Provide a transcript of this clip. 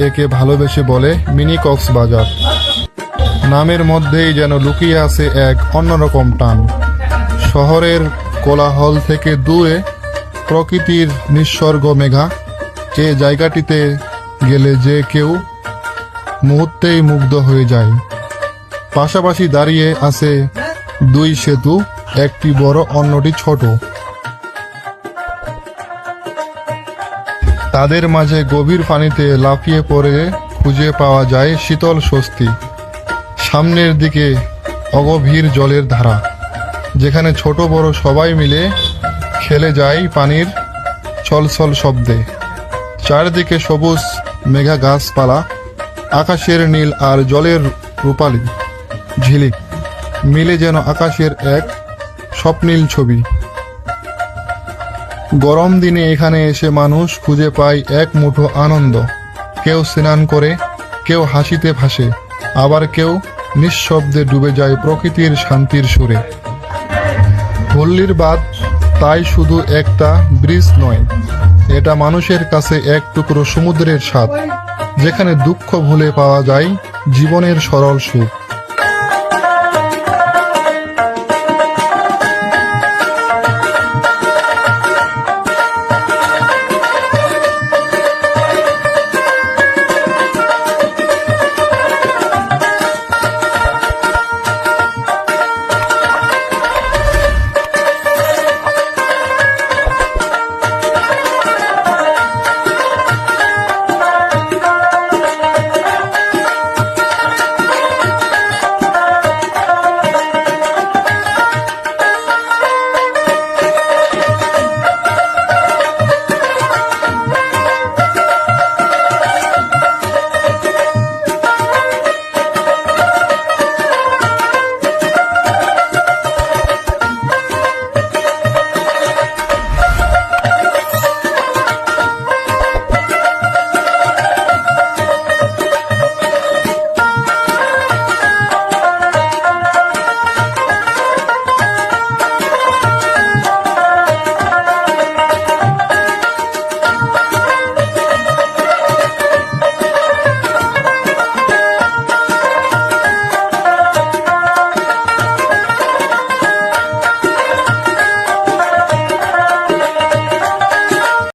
একে ভালোবেসে বলে মিনি কক্সবাজার নামের মধ্যেই যেন লুকিয়ে আছে এক অন্যরকম টান। শহরের কোলাহল থেকে দূরে প্রকৃতির নিঃসর্গ মেঘা। এ জায়গাটিতে গেলে যে কেউ মুহূর্তেই মুগ্ধ হয়ে যায়। পাশাপাশি দাঁড়িয়ে আছে দুই সেতু, একটি বড়, অন্যটি ছোট। তাদের মাঝে গভীর পানিতে লাফিয়ে পড়ে খুঁজে পাওয়া যায় শীতল স্বস্তি। সামনের দিকে অগভীর জলের ধারা, যেখানে ছোট বড় সবাই মিলে খেলে যায় পানির ছলছল শব্দে। চারদিকে সবুজ মেঘা গাছপালা আকাশের নীল আর জলের রূপালি, ঝিলিক, মিলে যেন আকাশের এক স্বপ্নীল ছবি। গরম দিনে এখানে এসে মানুষ খুঁজে পায় এক মুঠো আনন্দ। কেউ স্নান করে, কেউ হাসিতে ভাসে, আবার কেউ নিঃশব্দে ডুবে যায় প্রকৃতির শান্তির সুরে। হল্লির বাদ তাই শুধু একটা ব্রিজ নয়, এটা মানুষের কাছে এক টুকরো সমুদ্রের স্বাদ, যেখানে দুঃখ ভুলে পাওয়া যায় জীবনের সরল সুখ।